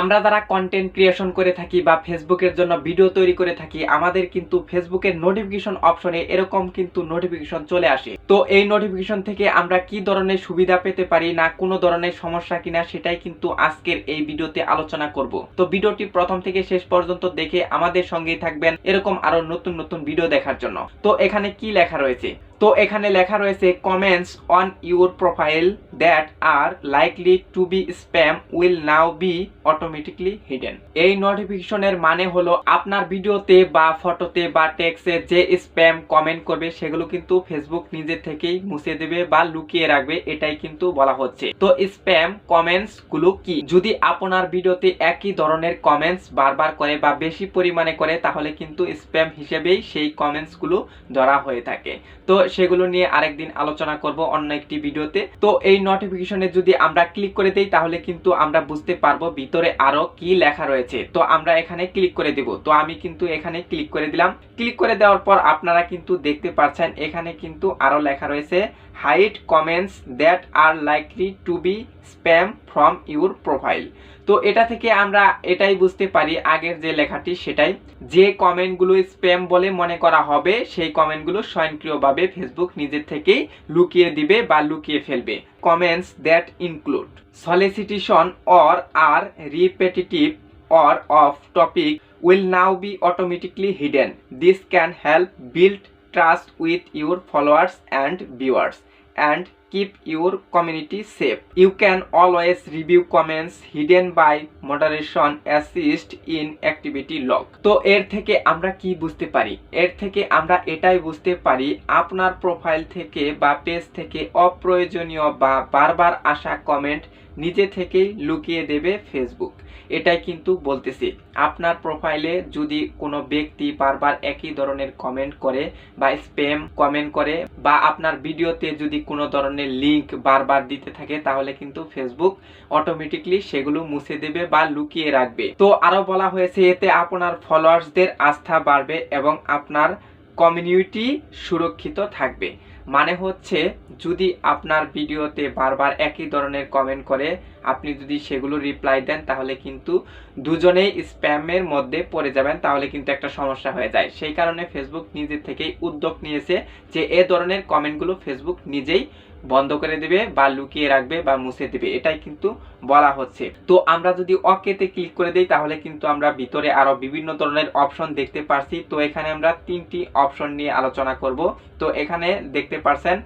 আমরা যারা content creation করে থাকি বা ফেসবুকের জন্য ভিডিও তৈরি করে থাকি, আমাদের কিন্তু ফেসবুকের নোটিফিকেশন অপশনে এরকম কিন্তু নোটিফিকেশন চলে আসে। তো এই নোটিফিকেশন থেকে আমরা কি ধরনের সুবিধা পেতে পারি না, কোনো ধরনের সমস্যা কিনা সেটাই কিন্তু আজকের এই ভিডিওতে আলোচনা করব। তো ভিডিওটি প্রথম থেকে শেষ পর্যন্ত দেখে আমাদের সঙ্গেই থাকবেন এরকম আরও নতুন নতুন ভিডিও দেখার জন্য। তো এখানে কি লেখা রয়েছে? তো এখানে লেখা রয়েছে comments on your profile that are likely to be spam will now be automatically hidden এই নোটিফিকেশনের মানে হলো আপনার ভিডিওতে বা ফটোতে বা টেক্সটে যে স্প্যাম কমেন্ট করবে সেগুলো কিন্তু ফেসবুক নিজে থেকেই মুছে দেবে বা লুকিয়ে রাখবে, এটাই কিন্তু বলা হচ্ছে। তো স্প্যাম কমেন্টসগুলো কি? যদি আপনার ভিডিওতে একই ধরনের কমেন্টস বারবার করে বা বেশি পরিমাণে করে, তাহলে কিন্তু স্প্যাম হিসেবেই সেই কমেন্টসগুলো ধরা হয়ে থাকে। তো সেগুলো নিয়ে আরেকদিন আলোচনা করব অন্য একটি ভিডিওতে। তো এই নোটিফিকেশনে যদি আমরা ক্লিক করে দিই, তাহলে কিন্তু আমরা বুঝতে পারব ভিতরে আরও কি লেখা রয়েছে। তো আমরা এখানে ক্লিক করে দেব। তো আমি কিন্তু এখানে ক্লিক করে দিলাম। ক্লিক করে দেওয়ার পর আপনারা কিন্তু দেখতে পাচ্ছেন এখানে কিন্তু আরও লেখা রয়েছে hide comments that are likely to be spam from your profile তো এটা থেকে আমরা এটাই বুঝতে পারি আগের যে লেখাটি সেটাই। যে কমেন্টগুলো স্প্যাম বলে মনে করা হবে, সেই কমেন্টগুলো স্বয়ংক্রিয়ভাবে ফেসবুক নিজের থেকেই লুকিয়ে দিবে বা লুকিয়ে ফেলবে। Comments that include solicitation or are repetitive or of topic will now be automatically hidden. This can help build trust with your followers and viewers. And keep your community safe. You can always review comments hidden by moderation assist in activity log. তো এর থেকে আমরা কি বুঝতে পারি এর থেকে আমরা এটাই বুঝতে পারি, আপনার প্রোফাইল থেকে বা পেজ থেকে অপ্রয়োজনীয় বা বারবার আসা কমেন্ট নিজে থেকেই লুকিয়ে দেবে ফেসবুক এটাই কিন্তু বলতেছি, আপনার প্রোফাইলে যদি কোনো ব্যক্তি বারবার একই ধরনের কমেন্ট করে বা স্প্যাম কমেন্ট করে বা আপনার ভিডিওতে যদি কোনো ধরনের লিংক বারবার দিতে থাকে, তাহলে কিন্তু ফেসবুক অটোমেটিকলি সেগুলো মুছে দেবে বা লুকিয়ে রাখবে। তো আরও বলা হয়েছে, এতে আপনার ফলোয়ার্সদের আস্থা বাড়বে এবং আপনার কমিউনিটি সুরক্ষিত থাকবে। মানে হচ্ছে, যদি আপনার ভিডিওতে বারবার একই ধরনের কমেন্ট করে, আপনি যদি সেগুলো রিপ্লাই দেন, তাহলে কিন্তু দুজনেই স্প্যামের মধ্যে পড়ে যাবেন, তাহলে কিন্তু একটা সমস্যা হয়ে যায়। সেই কারণে ফেসবুক নিজে থেকেই উদ্যোগ নিয়েছে যে, এ ধরনের কমেন্টগুলো ফেসবুক নিজেই বন্ধ করে দিবে বা লুকিয়ে রাখবে বা মুছে দিবে, এটাই কিন্তু বলা হচ্ছে। তো আমরা যদি অকেতে ক্লিক করে দেই, তাহলে কিন্তু আমরা ভিতরে আরও বিভিন্ন ধরনের অপশন দেখতে পারছি। তো এখানে আমরা তিনটি অপশন নিয়ে আলোচনা করব। তো এখানে দেখতে পারছেন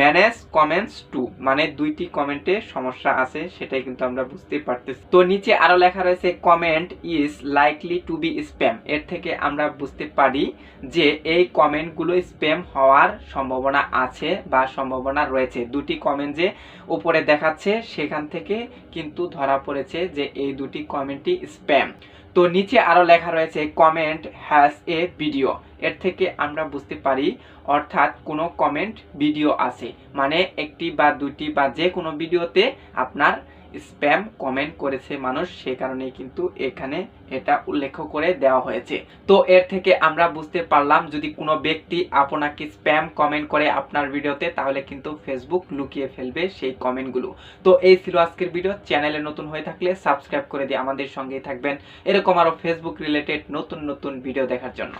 ম্যানেজ কমেন্টস টু মানে দুইটি কমেন্টে সমস্যা আছে, সেটাই কিন্তু আমরা বুঝতে পারতেছি। তো নিচে আরও লেখা রয়েছে comment is likely to be spam এর থেকে আমরা বুঝতে পারি যে এই কমেন্টগুলো স্প্যাম হওয়ার সম্ভাবনা আছে বা সম্ভাবনা রয়েছে। দুটি কমেন্ট যে উপরে দেখাচ্ছে, সেখান থেকে কিন্তু ধরা পড়েছে যে এই দুটি কমেন্টই স্প্যাম তো নিচে আরও লেখা রয়েছে কমেন্ট হ্যাজ এ ভিডিও এর থেকে আমরা বুঝতে পারি, অর্থাৎ কোনো কমেন্ট ভিডিও আছে। মানে একটি বা দুটি বা যে কোনো ভিডিওতে আপনার স্প্যাম কমেন্ট করেছে মানুষ, সে কারণেই কিন্তু এখানে এটা উল্লেখ করে দেওয়া হয়েছে। তো এর থেকে আমরা বুঝতে পারলাম, যদি কোনো ব্যক্তি আপনাকে স্প্যাম কমেন্ট করে আপনার ভিডিওতে, তাহলে কিন্তু ফেসবুক লুকিয়ে ফেলবে সেই কমেন্টগুলো। তো এই ছিল আজকের ভিডিও। চ্যানেলে নতুন হয়ে থাকলে সাবস্ক্রাইব করে দিয়ে আমাদের সঙ্গেই থাকবেন। এরকম আরও ফেসবুক রিলেটেড নতুন নতুন ভিডিও দেখার জন্য।